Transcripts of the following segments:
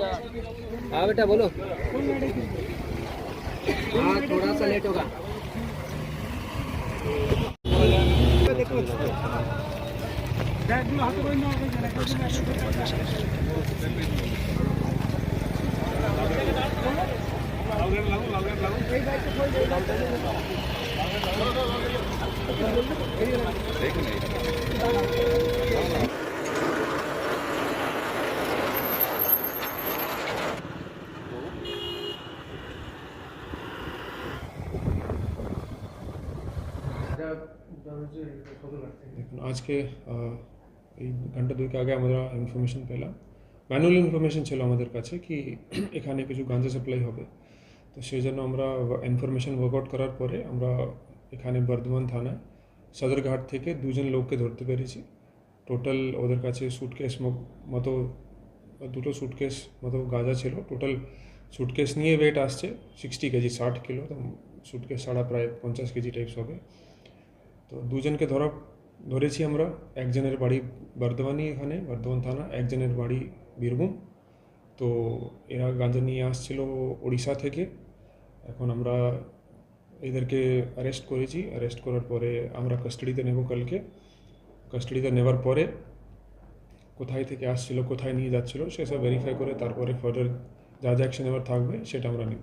हाँ बेटा बोलो। हाँ थोड़ा सा लेट होगा। देख नहीं। আজকে আহ, এই ঘন্টা দুয়েক আগে আমরা ইনফরমেশন পেলাম ম্যানুয়াল ইনফরমেশন ছিল আমাদের কাছে কি এখানে কিছু গাঁজা সাপ্লাই হবে তো সেই জন্য আমরা ইনফরমেশন ওয়ার্কআউট করার পরে আমরা এখানে বর্ধমান থানায় সদরঘাট থেকে দুজন লোককে ধরতে পেরেছি টোটাল ওদের কাছে সুটকেস মতো দুটো সুটকেস মতো গাঁজা ছিল টোটাল সুটকেস নিয়ে ওয়েট আসছে সিক্সটি কেজি ষাট কিলো তো সুটকেস ছাড়া প্রায় পঞ্চাশ কেজি টাইপস হবে তো দুজনকে ধরা, ধরেছি আমরা। একজনের বাড়ি বর্ধমানই এখানে, বর্ধমান থানা। একজনের বাড়ি বীরভূম। তো এরা গাঁজা নিয়ে আসছিল ওড়িশা থেকে। এখন আমরা এদেরকে অ্যারেস্ট করেছি। অ্যারেস্ট করার পরে আমরা কাস্টাডিতে নেব কালকে। কাস্টাডিতে নেওয়ার পরে কোথায় থেকে আসছিল, কোথায় নিয়ে যাচ্ছিল, সেসব ভেরিফাই করে তারপরে ফার্দার যা যা অ্যাকশন এবার থাকবে, সেটা আমরা নেব।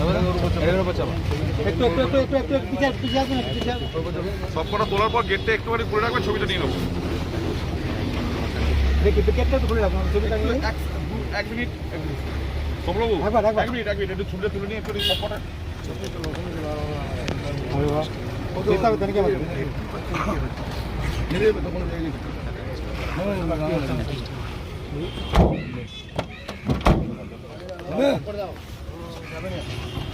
নাও একটু একটু একটু একটু একটু পিছা পিছা পিছা সব কটা তোলার পর গেটটা একটুখানি খুলে রাখবেন ছবিটা নিয়ে নেব। দেখি গেটটা তো খুলে রাখুন ছবিটা এক মিনিট এক মিনিট। সমবাবু। এক মিনিট এক মিনিট একটু ছবিটা তুলে নিয়ে একটু সব কটা देखा 食べ